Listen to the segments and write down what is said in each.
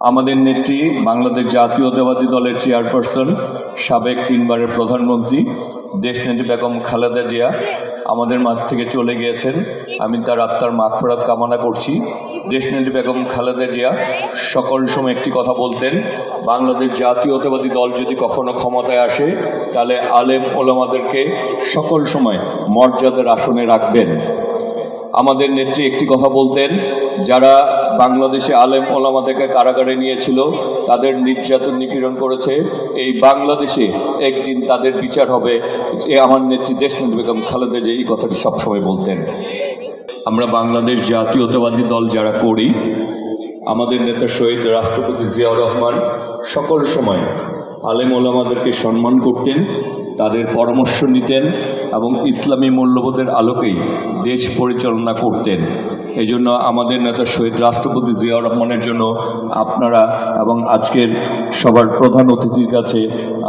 আমাদের নেত্রী বাংলাদেশ জাতীয়তাবাদী দলের চেয়ারপারসন, সাবেক তিনবারের প্রধানমন্ত্রী, দেশনেত্রী বেগম খালেদা জিয়া, আমাদের মাঝ থেকে চলে গিয়েছেন। আমি তার আত্মার মাগফরাত কামনা করছি। দেশনেত্রী বেগম খালেদা জিয়া, সকল সময় একটি কথা বলতেন, বাংলাদেশ জাতীয়তাবাদী দল যদি কখনো ক্ষমতায় আসে, তাহলে আলেম ওলামাদেরকে সকল সময় মর্যাদার আসনে রাখবেন। আমাদের নেত্রী একটি কথা বলতেন, যারা বাংলাদেশে আলেম ওলামা থেকে কারাগারে নিয়েছিল, তাদের নির্যাতন নিপীড়ন করেছে। এই বাংলাদেশে একদিন তাদের বিচার হবে। এ আমার নেত্রী দেশনেত্রী বেগম খালেদা যে এই কথাটি সবসময় বলতেন। আমরা বাংলাদেশ জাতীয়তাবাদী দল যারা করি, আমাদের নেতা শহীদ রাষ্ট্রপতি জিয়াউর রহমান সকল সময় আলেম ওলামাদেরকে সম্মান করতেন, তাদের পরামর্শ নিতেন এবং ইসলামী মূল্যবোধের আলোকেই দেশ পরিচালনা করতেন। এই জন্য আমাদের নেতা শহীদ রাষ্ট্রপতি জিয়াউর রহমানের জন্য আপনারা এবং আজকের সবার প্রধান অতিথির কাছে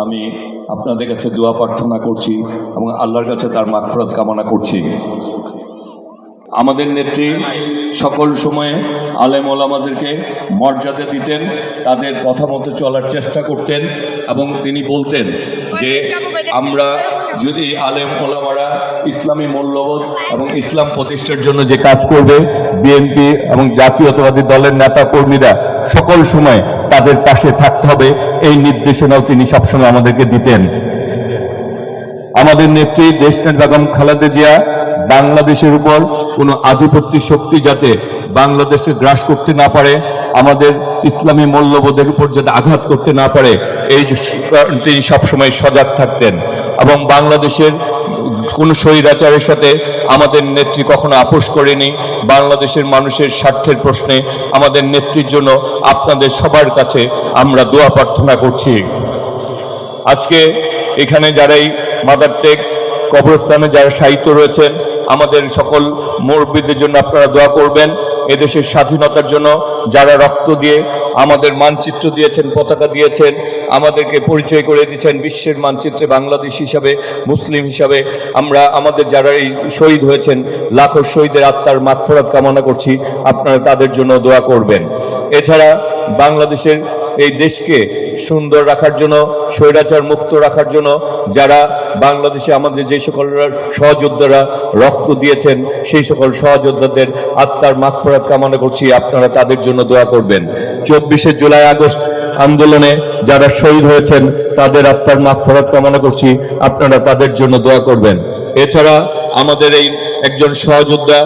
আমি আপনাদের কাছে দোয়া প্রার্থনা করছি এবং আল্লাহর কাছে তার মাগফরাত কামনা করছি। আমাদের নেত্রী সকল সময়ে আলেম ওলামাদেরকে মর্যাদা দিতেন তাদের কথা মতো চলার চেষ্টা করতেন এবং তিনি বলতেন যে আমরা যদি আলেম ওলামারা ইসলামী মূল্যবোধ এবং ইসলাম প্রতিষ্ঠার জন্য যে কাজ করবে, বিএনপি এবং জাতীয়তাবাদী দলের নেতা কর্মীরা সকল সময় তাদের পাশে থাকতে হবে, এই নির্দেশনাও তিনি সবসময় আমাদেরকে দিতেন। আমাদের নেত্রী দেশ বেগম খালেদা জিয়া বাংলাদেশের উপর কোনো আধিপত্য শক্তি যাতে বাংলাদেশে গ্রাস করতে না পারে, আমাদের ইসলামী মূল্যবোধের উপর যাতে আঘাত করতে না পারে, এই তিনি সবসময় সজাগ থাকতেন। এবং বাংলাদেশের কোন স্বৈরাচারের সাথে আমাদের নেত্রী কখনো আপোষ করেনি, বাংলাদেশের মানুষের স্বার্থের প্রশ্নে আমাদের নেত্রীর জন্য আপনাদের সবার কাছে আমরা দোয়া প্রার্থনা করছি। আজকে এখানে যারাই মাদার টেক কবরস্থানে যারা সাহিত্য রয়েছেন আমাদের সকল মুরব্বীদের জন্য আপনারা দোয়া করবেন। এদেশের স্বাধীনতার জন্য যারা রক্ত দিয়ে আমাদের মানচিত্র দিয়েছেন, পতাকা দিয়েছেন, আমাদেরকে পরিচয় করে দিয়েছেন বিশ্বের মানচিত্রে বাংলাদেশ হিসাবে, মুসলিম হিসাবে। আমরা আমাদের যারা এই শহীদ হয়েছেন, লাখো শহীদের আত্মার মাগফরাত কামনা করছি, আপনারা তাদের জন্য দোয়া করবেন। এছাড়া বাংলাদেশের এই দেশকে সুন্দর রাখার জন্য, স্বৈরাচার মুক্ত রাখার জন্য, যারা বাংলাদেশে আমাদের যে সকল সহযোদ্ধারা রক্ত দিয়েছেন, সেই সকল সহযোদ্ধাদের আত্মার মাগফরাত কামনা করছি, আপনারা তাদের জন্য দোয়া করবেন। চব্বিশে জুলাই, আগস্ট আন্দোলনে যারা শহীদ হয়েছেন, তাদের আত্মার মাগফরাত কামনা করছি। আপনারা তাদের জন্য দোয়া করবেন। এছাড়া আমাদের এই একজন সহযোদ্ধা,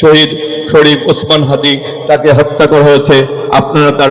শহীদ শরীফ ওসমান হাদি, তাকে হত্যা করা হয়েছে। আপনারা তার